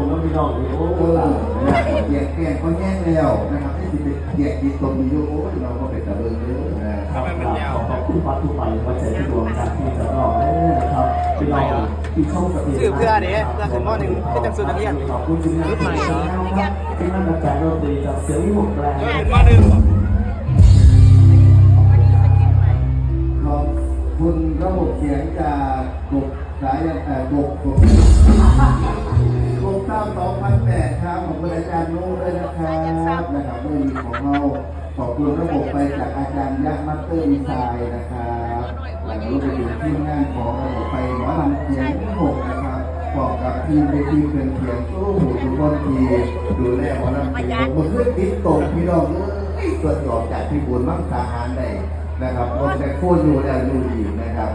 มแล้วพี่น้องนี่โอ้เออนะครับเกียกแก่ก็แห้งแล้วนะครับที่สิเป็นเกียกดีตรงนี้โอ้ยเราก็เป็นตะเบิงเยอะนะครับขอบคุณวัดทุกไปวัดใจที่ดวงจากที่จะรอนะครับพี่น้องที่ช่องสตรีสื่อเพื่อเด้เพื่อขึ้นมอหนึ่งที่จังสุนักเรียนขอบคุณทีมงานที่มาครับที่นั่งอาจารย์ดนตรีจากเสียงวิหกแรงขึ้นมอหนึ่งขอบคุณระบบเสียงจากกบสายเอ่อกบกบ กบเต้าสองพันแปดครับ ขอบคุณอาจารย์โน้ด้วยนะครับนะครับเมื่อมีของเราขอบคุณระบบไปจากอาจารย์ยักษ์มัตเตอร์ดีไซน์นะครับแล้วก็รวมไปถึงทีมงานของระบบไปหมอลำเสียงหกนะครับบอกกับทีมเวทีมเครื่องเสียงตู้หูทุกคนทีดูแลหมอลำเสียงหกมันขึ้นติดตกพี่น้องเอ้ยส่วนออกจากพี่บุญมั่งสาหารได้นะครับรถแต่โคตรอยู่แล้วอยู่อีนะครับ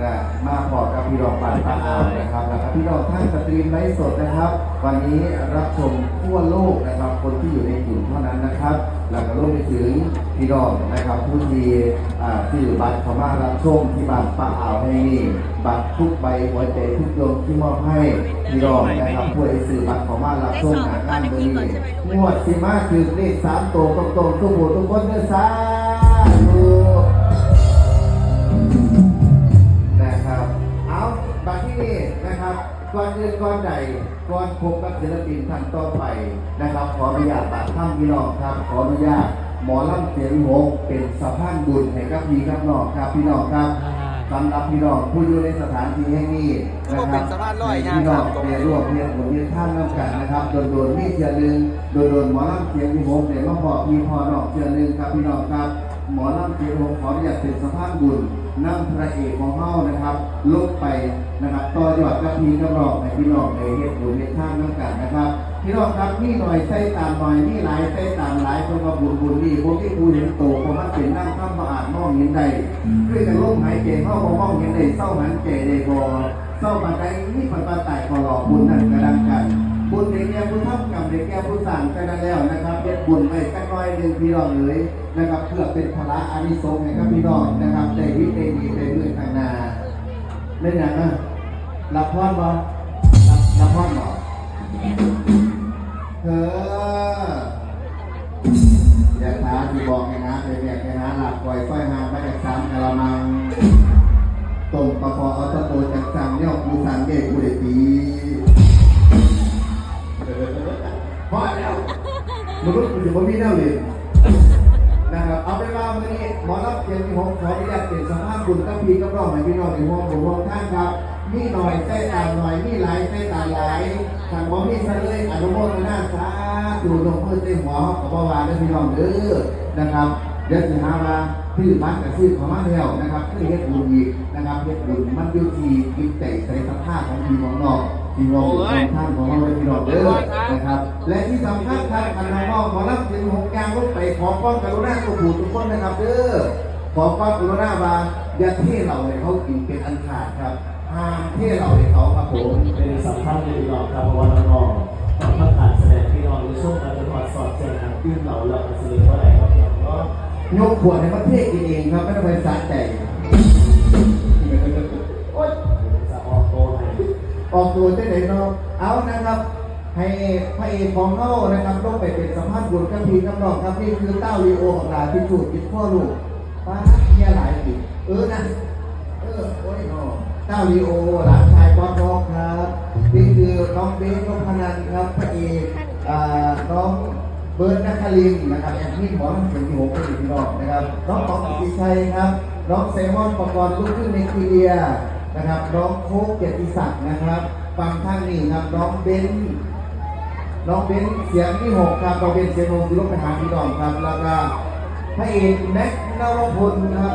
นะมาพอกับพี่รองปานปาอาวนะครับแล้วก็พี่รองท่านสตรีมไลฟ์สดนะครับ วันนี้รับชมทั่วโลกนะครับ คนที่อยู่ในกลุ่มเท่านั้นนะครับ แล้วก็รวมไปถึงพี่รองนะครับ ผู้ที่อ่าที่อยู่บัตรเขามารับชมที่บ้านปาอาวให้นี่บัตรทุกใบหัวใจทุกดวงที่มอบให้พี่รองนะครับผู้ที่ซื้อบัตรเขามารับชมงานงานนี้งวดสิมาคือเลขสามตัวตรงๆทุกหมู่ทุกคนเด้อสาธุ นี่นะครับก่อนอื่นก่อนใดก่อนพบกับศิลปินท่านต่อไปนะครับ ขออนุญาตตัดท่านพี่น้องครับ ขออนุญาตหมอลำเสียงหกเป็นสะพานบุญให้กับพี่กับน้องครับพี่น้องครับสำหรับพี่น้องผู้อยู่ในสถานที่แห่งนี้นะคเป็รับนสะพานลอยงานพี่น้องครับเรียนร่วมเรียนผลเรียนท่านน้ำกันนะครับโดนโดนๆมีเชือหนึ่งโดนโดนๆหมอลำเสียงหกเนี่ยมาบอกมีพอดอกเชือหนึ่งครับพี่น้องครับ หมอลำเสียงหกขออนุญาตเป็นสะพานบุญนำพระเอกของเฮานะครับลงไปนะครับต่อยอดกับพี่น้องในพี่น้องในเฮ็ดบุญในทางน้ำกันนะครับพี่น้องครับนี่หน่อยใส่ตามหน่อยนี่หลายใส่ตามหลายคนมาบุญบุญนี่พวกที่ผู้เห็นโตเพราะมันเป็นนั่งข้ามมาอาจมองเห็นได้ด้วยกันลมหายใจเข้าบ่มองเห็นได้เศร้าหันใจได้บ่เศร้าปาใดนี่ปันปานตายขอรอบุญนั่นกระดังกันบุญในแก่บุญทำกรรมในแก่บุญสั่งกันแล้วนะครับ บุญไปสักน้อยหนึ่งพี่น้องเลยนะครับเพื่อเป็นพละอานิสงส์ให้กับพี่น้องนะครับได้วิได้ดีได้เมื่อข้างนาเล่นอย่างนะรับพรบ่รับรับพรบ่เธออย่าท้าที่บอกให้นะไปแบกให้นะหลับปล่อยฝ้อยหางไปจากสามกะละมังตรงประคอเอาตะโตจากสามเนี่ยกูสั่งเด็กกูเด็ก มนุษย์มันจะบ่มีแนวเลยนะครับเอาไปว่าวันนี้หมอรับเสียงที่ผมขออนุญาตเป็นสภาพบุญกับพี่กับน้องให้พี่น้องในห้องของท่านครับมีหน่อยใส่ตาหน่อยมีหลายใส่ตาหลายทางบ่มีซะเลยอนุโมทนาสาธุลงมือเต็มหัวกับบ่าวาเด้อพี่น้องเด้อนะครับเดี๋ยวสิหาว่าชื่อบ้านกับชื่อของมาแล้วนะครับคือเฮ็ดบุญอีกนะครับเฮ็ดบุญมันอยู่ที่จิตใจใส่สภาพของพี่ของน้อง พี่น้องของท่านของเราเลยพี่น้องเด้อนะครับ และที่สำคัญครับอันนองขอรับถึงหกยางลงไปขอความกรุณาตัวผู้ทุกคนนะครับเด้อขอความกรุณาว่าอย่าเทเราให้เขากินเป็นอันขาดครับห้ามเทเราให้เขาครับผมเป็นสำคัญเลยพี่น้องครับเพราะว่าน้องๆต้องพักการแสดงพี่น้องในช่วงการจังหวัดสอดแจงทางขึ้นเราเราอัศวินเท่าไรครับพี่น้องยกขวดให้มันเทกินเองครับไม่ต้องไปสะใจ ออกตัวได้ไหนเนาะเอานะครับ ให้พระเอกของเขานะครับต้องไปเป็นสัมภาษณ์บุญกับพี่กับน้องครับนี่คือเต้าลีโอของหลานที่ถูกกินพ่อลูกป้าเมียหลายปีเออนะเออโอ้ยเนาะเต้าลีโอหลานชายป๊อกร็อกครับนี่คือน้องเบสน้องพนันครับพระเอกอ่าน้องเบิร์ดนักคลินนะครับแอนนี่หมอลำเสียงที่หกเป็นพี่น้องนะครับน้องปองกิติชัยครับน้องเซมอนประกรณ์ลูกครึ่งในคีเรีย นะครับน้องโคกเกียรติศักดิ์นะครับฟังท่านนี่ครับน้องเบนน้องเบนเสียงที่หกครับน้องเบนเสียงหกที่ลูกไปหาพี่น้องครับแล้วก็พระเอกแม็กนวพลครับ